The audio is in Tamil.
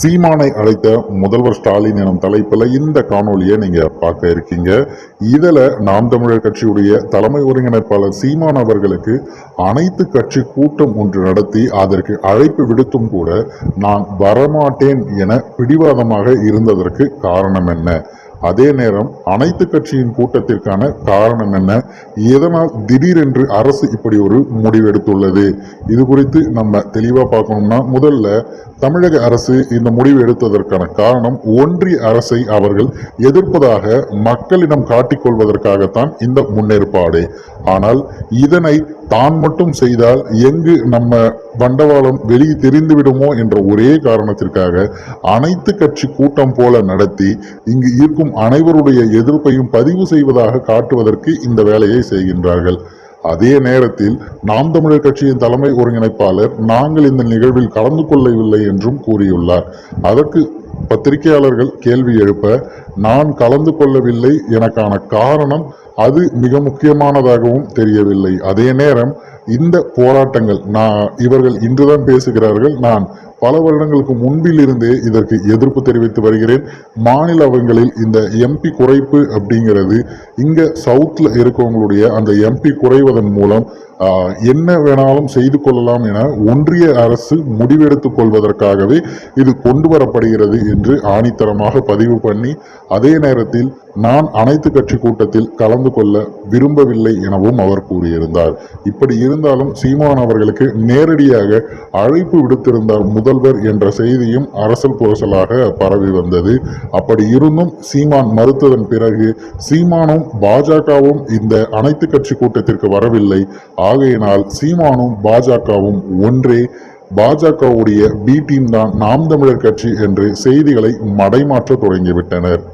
சீமானை அழைத்த முதல்வர் ஸ்டாலின் எனும் தலைப்பில் இந்த காணொலியை நீங்க பார்க்க இருக்கீங்க. இதில் நாம் தமிழர் கட்சியுடைய தலைமை ஒருங்கிணைப்பாளர் சீமான் அவர்களுக்கு அனைத்து கட்சி கூட்டம் ஒன்று நடத்தி அதற்கு அழைப்பு விடுத்தும் கூட நான் வரமாட்டேன் என பிடிவாதமாக இருந்ததற்கு காரணம் என்ன? அதே நேரம் அனைத்து கட்சியின் கூட்டத்திற்கான காரணம் என்ன? எதனால் திடீரென்று அரசு இப்படி ஒரு முடிவெடுத்துள்ளது? இது குறித்து நம்ம தெளிவாக பார்க்கணும்னா முதல்ல தமிழக அரசு இந்த முடிவு எடுத்ததற்கான காரணம் ஒன்றிய அரசை அவர்கள் எதிர்ப்பதாக மக்களிடம் காட்டிக்கொள்வதற்காகத்தான் இந்த முன்னேற்பாடு. ஆனால் இதனை தான் மட்டும் செய்தால் எங்கு நம்ம வண்டவாளம் வெளியே தெரிந்துவிடுமோ என்ற ஒரே காரணத்திற்காக அனைத்து கட்சி கூட்டம் போல நடத்தி இங்கு இருக்கும் அனைவருடைய எதிர்ப்பையும் பதிவு செய்வதாக காட்டுவதற்கு இந்த வேலையை செய்கின்றார்கள். அதே நேரத்தில் நாம் தமிழர் கட்சியின் தலைமை ஒருங்கிணைப்பாளர் நாங்கள் இந்த நிகழ்வில் கலந்து கொள்ளவில்லை என்றும் கூறியுள்ளார். அதற்கு பத்திரிகையாளர்கள் கேள்வி எழுப்ப நான் கலந்து கொள்ளவில்லை எனக்கான காரணம் அது மிக முக்கியமானதாகவும் தெரியவில்லை. அதே நேரம் இந்த போராட்டங்கள் நான் இவர்கள் இன்றுதான் பேசுகிறார்கள். நான் பல வருடங்களுக்கு முன்பில் இருந்தே இதற்கு எதிர்ப்பு தெரிவித்து வருகிறேன். மாநிலங்களில் இந்த எம்பி குறைப்பு அப்படிங்கிறது இங்க சவுத்ல இருக்கவங்களுடைய அந்த எம்பி குறைவதன் மூலம் என்ன வேணாலும் செய்து கொள்ளலாம் என ஒன்றிய அரசு முடிவெடுத்துக் கொள்வதற்காகவே இது கொண்டு வரப்படுகிறது என்று ஆணித்தரமாக பதிவு பண்ணி அதே நேரத்தில் நான் அனைத்து கட்சி கூட்டத்தில் கலந்து கொள்ள விரும்பவில்லை எனவும் அவர் கூறியிருந்தார். இப்படி இருந்தாலும் சீமான் அவர்களுக்கு நேரடியாக அழைப்பு விடுத்திருந்தார் முதல்வர் என்ற செய்தியும் அரசல் புரசலாக பரவி வந்தது. அப்படி இருந்தும் சீமான் மறுத்ததன் பிறகு சீமானும் பாஜகவும் இந்த அனைத்து கட்சி கூட்டத்திற்கு வரவில்லை. ஆகையினால் சீமானும் பாஜகவும் ஒன்றே. பாஜகவுடைய பி டீம் தான் நாம் தமிழர் கட்சி என்று செய்திகளை மடைமாற்ற தொடங்கிவிட்டனர்.